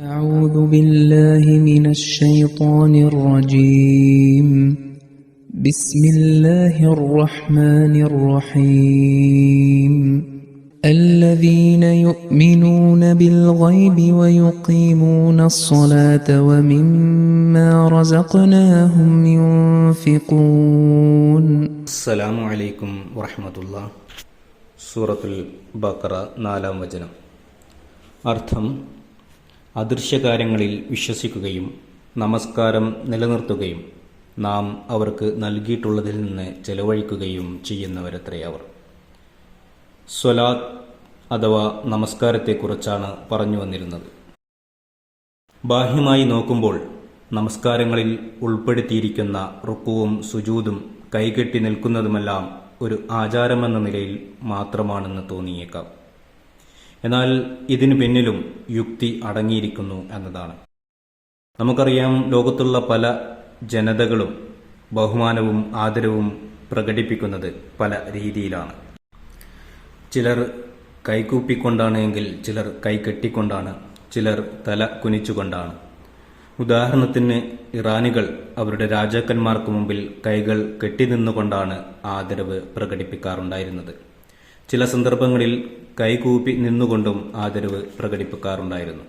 أعوذ بالله من الشيطان الرجيم. بسم الله الرحمن الرحيم. الذين يؤمنون بالغيب ويقيمون الصلاة ومما رزقناهم ينفقون. السلام عليكم ورحمة الله. سورة البقرة نالا مجنم أرثم അദൃശ്യകാര്യങ്ങളിൽ വിശ്വസിക്കുകയും നമസ്കാരം നിലനിർത്തുകയും നാം അവർക്ക് നൽകിയിട്ടുള്ളതിൽ നിന്ന് ചെലവഴിക്കുകയും ചെയ്യുന്നവരത്രേ അവർ സ്വലാത്ത് അഥവാ നമസ്കാരത്തെക്കുറിച്ചാണ് പറഞ്ഞു വന്നിരുന്നത്. ബാഹ്യമായി നോക്കുമ്പോൾ നമസ്കാരങ്ങളിൽ ഉൾപ്പെടുത്തിയിരിക്കുന്ന റുക്കുവും സുജൂതും കൈകെട്ടി നിൽക്കുന്നതുമെല്ലാം ഒരു ആചാരമെന്ന നിലയിൽ മാത്രമാണെന്ന് തോന്നിയേക്കാം. എന്നാൽ ഇതിനു പിന്നിലും യുക്തി അടങ്ങിയിരിക്കുന്നു എന്നതാണ്. നമുക്കറിയാം ലോകത്തുള്ള പല ജനതകളും ബഹുമാനവും ആദരവും പ്രകടിപ്പിക്കുന്നത് പല രീതിയിലാണ്. ചിലർ കൈകൂപ്പിക്കൊണ്ടാണെങ്കിൽ ചിലർ കൈകെട്ടിക്കൊണ്ടാണ് ചിലർ തല കുനിച്ചുകൊണ്ടാണ്. ഉദാഹരണത്തിന് ഇറാനികൾ അവരുടെ രാജാക്കന്മാർക്ക് മുമ്പിൽ കൈകൾ കെട്ടി കെട്ടിനിന്നുകൊണ്ടാണ് ആദരവ് പ്രകടിപ്പിക്കാറുണ്ടായിരുന്നത്. ചില സന്ദർഭങ്ങളിൽ കൈകൂപ്പി നിന്നുകൊണ്ടും ആദരവ് പ്രകടിപ്പിക്കാറുണ്ടായിരുന്നു.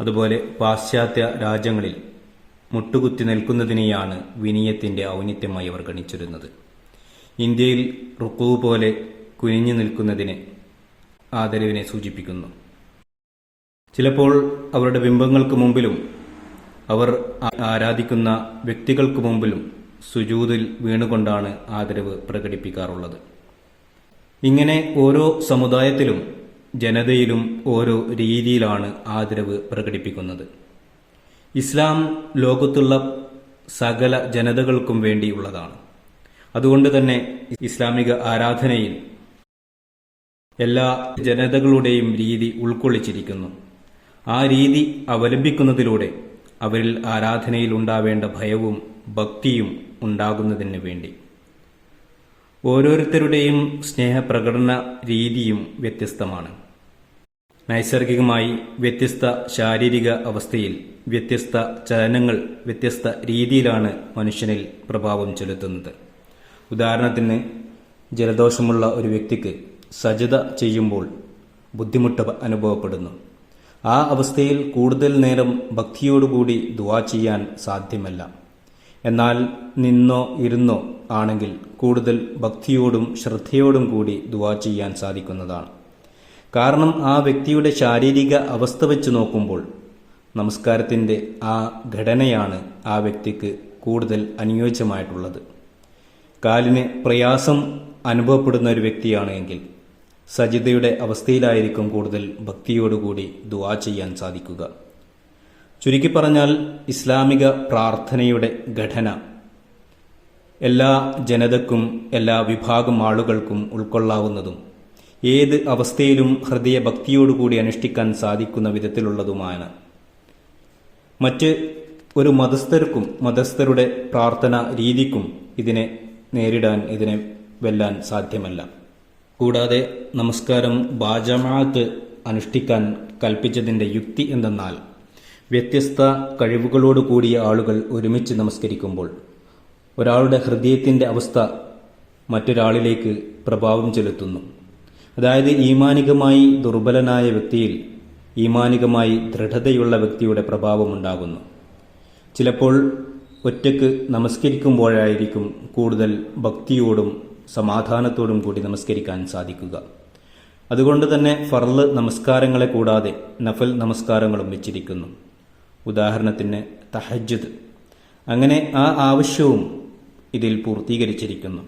അതുപോലെ പാശ്ചാത്യ രാജ്യങ്ങളിൽ മുട്ടുകുത്തി നിൽക്കുന്നതിനെയാണ് വിനിയത്തിന്റെ ഔന്നിത്യമായി അവർ ഗണിച്ചിരുന്നത്. ഇന്ത്യയിൽ റുക്കു പോലെ കുനിഞ്ഞു നിൽക്കുന്നതിനെ ആദരവിനെ സൂചിപ്പിക്കുന്നു. ചിലപ്പോൾ അവരുടെ ബിംബങ്ങൾക്ക് മുമ്പിലും അവർ ആരാധിക്കുന്ന വ്യക്തികൾക്ക് മുമ്പിലും സുജൂതിൽ വീണുകൊണ്ടാണ് ആദരവ് പ്രകടിപ്പിക്കാറുള്ളത്. ഇങ്ങനെ ഓരോ സമുദായത്തിലും ജനതയിലും ഓരോ രീതിയിലാണ് ആദരവ് പ്രകടിപ്പിക്കുന്നത്. ഇസ്ലാം ലോകത്തുള്ള സകല ജനതകൾക്കും വേണ്ടിയുള്ളതാണ് അതുകൊണ്ട് തന്നെ ഇസ്ലാമിക ആരാധനയിൽ എല്ലാ ജനതകളുടെയും രീതി ഉൾക്കൊള്ളിച്ചിരിക്കുന്നു. ആ രീതി അവലംബിക്കുന്നതിലൂടെ അവരിൽ ആരാധനയിൽ ഉണ്ടാവേണ്ട ഭയവും ഭക്തിയും ഉണ്ടാകുന്നതിന് വേണ്ടി. ഓരോരുത്തരുടെയും സ്നേഹപ്രകടന രീതിയും വ്യത്യസ്തമാണ്. നൈസർഗികമായി വ്യത്യസ്ത ശാരീരിക അവസ്ഥയിൽ വ്യത്യസ്ത ചലനങ്ങൾ വ്യത്യസ്ത രീതിയിലാണ് മനുഷ്യനിൽ പ്രഭാവം ചെലുത്തുന്നത്. ഉദാഹരണത്തിന് ജലദോഷമുള്ള ഒരു വ്യക്തിക്ക് സജത ചെയ്യുമ്പോൾ ബുദ്ധിമുട്ട് അനുഭവപ്പെടുന്നു. ആ അവസ്ഥയിൽ കൂടുതൽ നേരം ഭക്തിയോടുകൂടി ദുവാ ചെയ്യാൻ സാധ്യമല്ല. എന്നാൽ നിന്നോ ഇരുന്നോ ആണെങ്കിൽ കൂടുതൽ ഭക്തിയോടും ശ്രദ്ധയോടും കൂടി ദുവാ ചെയ്യാൻ സാധിക്കുന്നതാണ്. കാരണം ആ വ്യക്തിയുടെ ശാരീരിക അവസ്ഥ വെച്ച് നോക്കുമ്പോൾ നമസ്കാരത്തിന്റെ ആ ഘടനയാണ് ആ വ്യക്തിക്ക് കൂടുതൽ അനുയോജ്യമായിട്ടുള്ളത്. കാലിന് പ്രയാസം അനുഭവപ്പെടുന്ന ഒരു വ്യക്തിയാണെങ്കിൽ സജിതയുടെ അവസ്ഥയിലായിരിക്കും കൂടുതൽ ഭക്തിയോടുകൂടി ദുവാ ചെയ്യാൻ സാധിക്കുക. ചുരുക്കി പറഞ്ഞാൽ ഇസ്ലാമിക പ്രാർത്ഥനയുടെ ഘടന എല്ലാ ജനതക്കും എല്ലാ വിഭാഗം ആളുകൾക്കും ഉൾക്കൊള്ളാവുന്നതും ഏത് അവസ്ഥയിലും ഹൃദയഭക്തിയോടുകൂടി അനുഷ്ഠിക്കാൻ സാധിക്കുന്ന വിധത്തിലുള്ളതുമാണ്. മറ്റ് ഒരു മതസ്ഥർക്കും മതസ്ഥരുടെ പ്രാർത്ഥന രീതിക്കും ഇതിനെ നേരിടാൻ ഇതിനെ വെല്ലാൻ സാധ്യമല്ല. കൂടാതെ നമസ്കാരം ബാജമാത്ത് അനുഷ്ഠിക്കാൻ കൽപ്പിച്ചതിന്റെ യുക്തി എന്തെന്നാൽ വ്യത്യസ്ത കഴിവുകളോട് കൂടിയ ആളുകൾ ഒരുമിച്ച് നമസ്കരിക്കുമ്പോൾ ഒരാളുടെ ഹൃദയത്തിന്റെ അവസ്ഥ മറ്റൊരാളിലേക്ക് പ്രഭാവം ചെലുത്തുന്നു. അതായത് ഈമാനികമായി ദുർബലനായ വ്യക്തിയിൽ ഈമാനികമായി ദൃഢതയുള്ള വ്യക്തിയുടെ പ്രഭാവമുണ്ടാകുന്നു ചിലപ്പോൾ ഒറ്റയ്ക്ക് നമസ്കരിക്കുമ്പോഴായിരിക്കും കൂടുതൽ ഭക്തിയോടും സമാധാനത്തോടും കൂടി നമസ്കരിക്കാൻ സാധിക്കുക. അതുകൊണ്ട് തന്നെ ഫർൾ നമസ്കാരങ്ങളെ കൂടാതെ നഫൽ നമസ്കാരങ്ങളും വെച്ചിരിക്കുന്നു. ഉദാഹരണത്തിന് തഹജ്ജുദ്. അങ്ങനെ ആ ആവശ്യവും ഇതിൽ പൂർത്തീകരിച്ചിരിക്കുന്നു.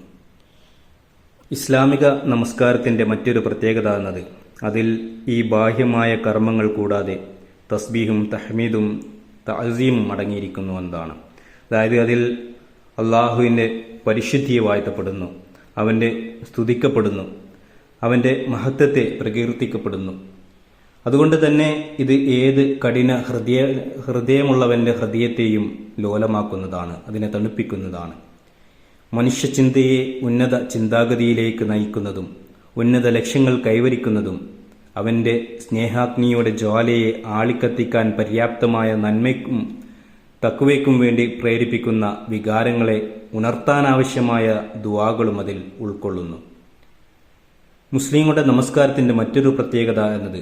ഇസ്ലാമിക നമസ്കാരത്തിന്റെ മറ്റൊരു പ്രത്യേകത എന്നത് അതിൽ ഈ ബാഹ്യമായ കർമ്മങ്ങൾ കൂടാതെ തസ്ബീഹും തഹ്മീദും തഅസീമും അടങ്ങിയിരിക്കുന്നു എന്നതാണ്. അതായത് അതിൽ അള്ളാഹുവിന്റെ പരിശുദ്ധിയെ വാഴ്ത്തപ്പെടുന്നു അവന്റെ സ്തുതിക്കപ്പെടുന്നു അവന്റെ മഹത്വത്തെ പ്രകീർത്തിക്കപ്പെടുന്നു. അതുകൊണ്ട് തന്നെ ഇത് ഏത് കഠിന ഹൃദയ ഹൃദയമുള്ളവന്റെ ഹൃദയത്തെയും ലോലമാക്കുന്നതാണ് അതിനെ തണുപ്പിക്കുന്നതാണ്. മനുഷ്യചിന്തയെ ഉന്നത ചിന്താഗതിയിലേക്ക് നയിക്കുന്നതും ഉന്നത ലക്ഷ്യങ്ങൾ കൈവരിക്കുന്നതും അവന്റെ സ്നേഹാഗ്നിയുടെ ജ്വാലയെ ആളിക്കത്തിക്കാൻ പര്യാപ്തമായ നന്മയ്ക്കും തക്കുവയ്ക്കും വേണ്ടി പ്രേരിപ്പിക്കുന്ന വികാരങ്ങളെ ഉണർത്താനാവശ്യമായ ദുവാകളും അതിൽ ഉൾക്കൊള്ളുന്നു. മുസ്ലിങ്ങളുടെ നമസ്കാരത്തിന്റെ മറ്റൊരു പ്രത്യേകത എന്നത്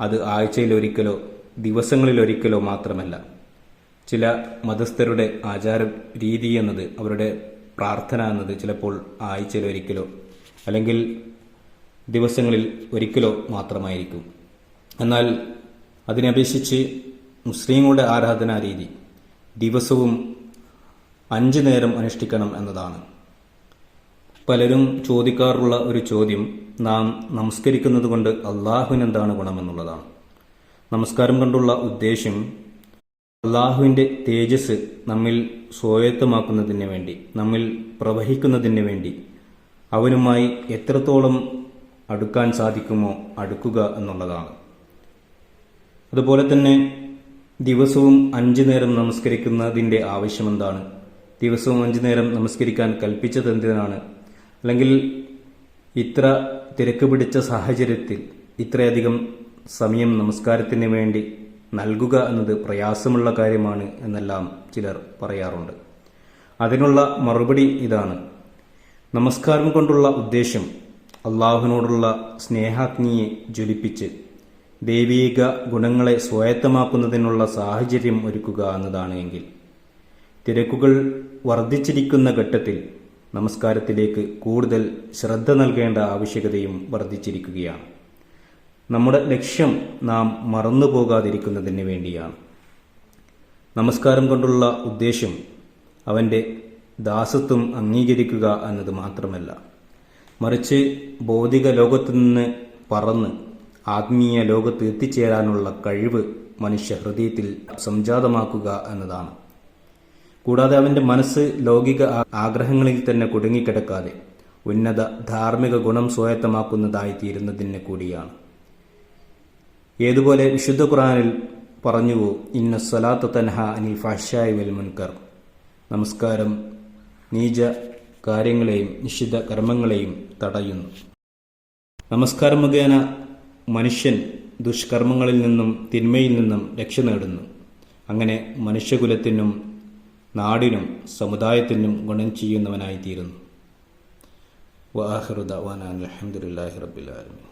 അത് ആഴ്ചയിലൊരിക്കലോ ദിവസങ്ങളിലൊരിക്കലോ മാത്രമല്ല. ചില മതസ്ഥരുടെ ആചാര രീതി എന്നത് അവരുടെ പ്രാർത്ഥന എന്നത് ചിലപ്പോൾ ആഴ്ചയിൽ ഒരിക്കലോ അല്ലെങ്കിൽ ദിവസങ്ങളിൽ ഒരിക്കലോ മാത്രമായിരിക്കും. എന്നാൽ അതിനപേക്ഷിച്ച് മുസ്ലിങ്ങളുടെ ആരാധനാ രീതി ദിവസവും അഞ്ച് നേരം അനുഷ്ഠിക്കണം എന്നതാണ്. പലരും ചോദിക്കാറുള്ള ഒരു ചോദ്യം നാം നമസ്കരിക്കുന്നത് കൊണ്ട് അള്ളാഹുവിന് എന്താണ് ഗുണമെന്നുള്ളതാണ്. നമസ്കാരം കൊണ്ടുള്ള ഉദ്ദേശ്യം അള്ളാഹുവിന്റെ തേജസ് നമ്മിൽ സ്വായത്തമാക്കുന്നതിന് വേണ്ടി നമ്മിൽ പ്രവഹിക്കുന്നതിന് വേണ്ടി അവനുമായി എത്രത്തോളം അടുക്കാൻ സാധിക്കുമോ അടുക്കുക എന്നുള്ളതാണ്. അതുപോലെ തന്നെ ദിവസവും അഞ്ചു നേരം നമസ്കരിക്കുന്നതിന്റെ ആവശ്യമെന്താണ്? ദിവസവും അഞ്ചു നേരം നമസ്കരിക്കാൻ കൽപ്പിച്ചത് എന്തിനാണ്? അല്ലെങ്കിൽ ഇത്ര തിരക്ക് പിടിച്ച സാഹചര്യത്തിൽ ഇത്രയധികം സമയം നമസ്കാരത്തിന് വേണ്ടി നൽകുക എന്നത് പ്രയാസമുള്ള കാര്യമാണ് എന്നെല്ലാം ചിലർ പറയാറുണ്ട്. അതിനുള്ള മറുപടി ഇതാണ്. നമസ്കാരം കൊണ്ടുള്ള ഉദ്ദേശം അള്ളാഹുവിനോടുള്ള സ്നേഹാഗ്നിയെ ജ്വലിപ്പിച്ച് ദൈവീക ഗുണങ്ങളെ സ്വായത്തമാക്കുന്നതിനുള്ള സാഹചര്യം ഒരുക്കുക എന്നതാണ് എങ്കിൽ തിരക്കുകൾ വർദ്ധിച്ചിരിക്കുന്ന ഘട്ടത്തിൽ നമസ്കാരത്തിലേക്ക് കൂടുതൽ ശ്രദ്ധ നൽകേണ്ട ആവശ്യകതയും വർദ്ധിച്ചിരിക്കുകയാണ്. നമ്മുടെ ലക്ഷ്യം നാം മറന്നു പോകാതിരിക്കുന്നതിന് വേണ്ടിയാണ്. നമസ്കാരം കൊണ്ടുള്ള ഉദ്ദേശ്യം അവന്റെ ദാസത്വം അംഗീകരിക്കുക എന്നത് മാത്രമല്ല. മറിച്ച് ഭൗതിക ലോകത്തു നിന്ന് പറന്ന് ആത്മീയ ലോകത്ത് എത്തിച്ചേരാനുള്ള കഴിവ് മനുഷ്യ ഹൃദയത്തിൽ സംജാതമാക്കുക എന്നതാണ്. കൂടാതെ അവന്റെ മനസ്സ് ലൗകിക ആഗ്രഹങ്ങളിൽ തന്നെ കുടുങ്ങിക്കിടക്കാതെ ഉന്നത ധാർമ്മിക ഗുണം സ്വായത്തമാക്കുന്നതായി തീരുന്നതിന് കൂടിയാണ്. ഏതുപോലെ വിശുദ്ധ ഖുറാനിൽ പറഞ്ഞു ഇന്ന സലാത്ത് തൻഹ അനിൽ ഫാഷായി വൽ മുൻകർ. നമസ്കാരം. നീച കാര്യങ്ങളെയും നിഷിദ്ധ കർമ്മങ്ങളെയും തടയുന്നു. നമസ്കാരം മുഖേന മനുഷ്യൻ ദുഷ്കർമ്മങ്ങളിൽ നിന്നും തിന്മയിൽ നിന്നും രക്ഷ നേടുന്നു. അങ്ങനെ മനുഷ്യകുലത്തിനും നാടിനും സമുദായത്തിനും ഗുണം ചെയ്യുന്നവനായിത്തീരുന്നു. വാഹിറുദാൻ അലഹമുല്ലാഹി റബ്ബിലാലമീൻ